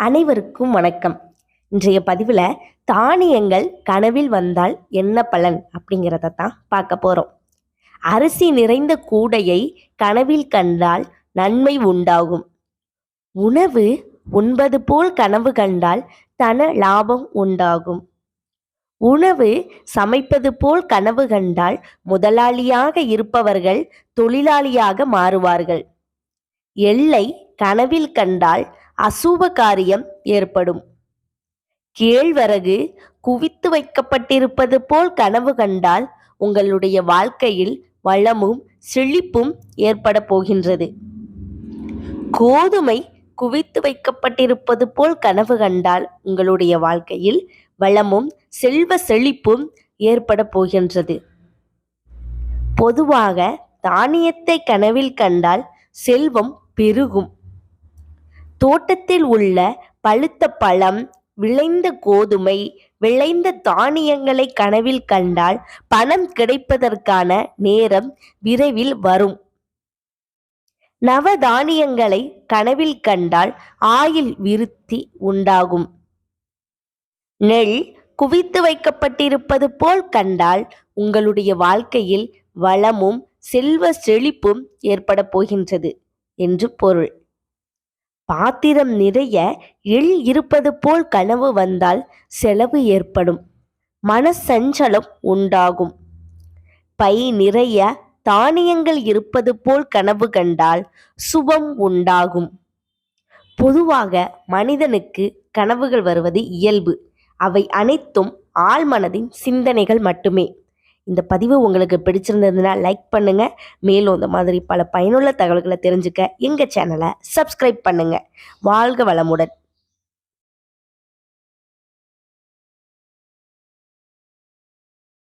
அனைவருக்கும் வணக்கம். இன்றைய பதிவில் தானியங்கள் கனவில் வந்தால் என்ன பலன் அப்படிங்கிறத தான் பார்க்க போகிறோம் அரிசி நிறைந்த கூடையை கனவில் கண்டால் நன்மை உண்டாகும். உணவு உண்பது போல் கனவு கண்டால் தன லாபம் உண்டாகும். உணவு சமைப்பது போல் கனவு கண்டால் முதலாளியாக இருப்பவர்கள் தொழிலாளியாக மாறுவார்கள். எல்லை கனவில் கண்டால் அசூப காரியம் ஏற்படும். கேழ்வரகு குவித்து வைக்கப்பட்டிருப்பது போல் கனவு கண்டால் உங்களுடைய வாழ்க்கையில் வளமும் செழிப்பும் ஏற்பட போகின்றது. கோதுமை குவித்து வைக்கப்பட்டிருப்பது போல் கனவு கண்டால் உங்களுடைய வாழ்க்கையில் வளமும் செல்வ செழிப்பும் ஏற்பட போகின்றது. பொதுவாக தானியத்தை கனவில் கண்டால் செல்வம் பெருகும். தோட்டத்தில் உள்ள பழுத்த பழம் விளைந்த கோதுமை விளைந்த தானியங்களை கனவில் கண்டால் பணம் கிடைப்பதற்கான நேரம் விரைவில் வரும். நவதானியங்களை கனவில் கண்டால் ஆயில் விருத்தி உண்டாகும். நெல் குவித்து வைக்கப்பட்டிருப்பது போல் கண்டால் உங்களுடைய வாழ்க்கையில் வளமும் செல்வ செழிப்பும் ஏற்பட போகின்றது என்று பொருள். பாத்திரம் நிறைய எள் இருப்பது போல் கனவு வந்தால் செலவு ஏற்படும். மனசஞ்சலம் உண்டாகும். பை நிறைய தானியங்கள் இருப்பது போல் கனவு கண்டால் சுபம் உண்டாகும். பொதுவாக மனிதனுக்கு கனவுகள் வருவது இயல்பு. அவை அனைத்தும் ஆழ்மனதின் சிந்தனைகள் மட்டுமே. இந்த பதிவு உங்களுக்கு பிடிச்சிருந்ததுன்னா லைக் பண்ணுங்கள் மேலும் இந்த மாதிரி பல பயனுள்ள தகவல்களை தெரிஞ்சுக்க எங்கள் சேனலை சப்ஸ்கிரைப் பண்ணுங்கள் வாழ்க வளமுடன்.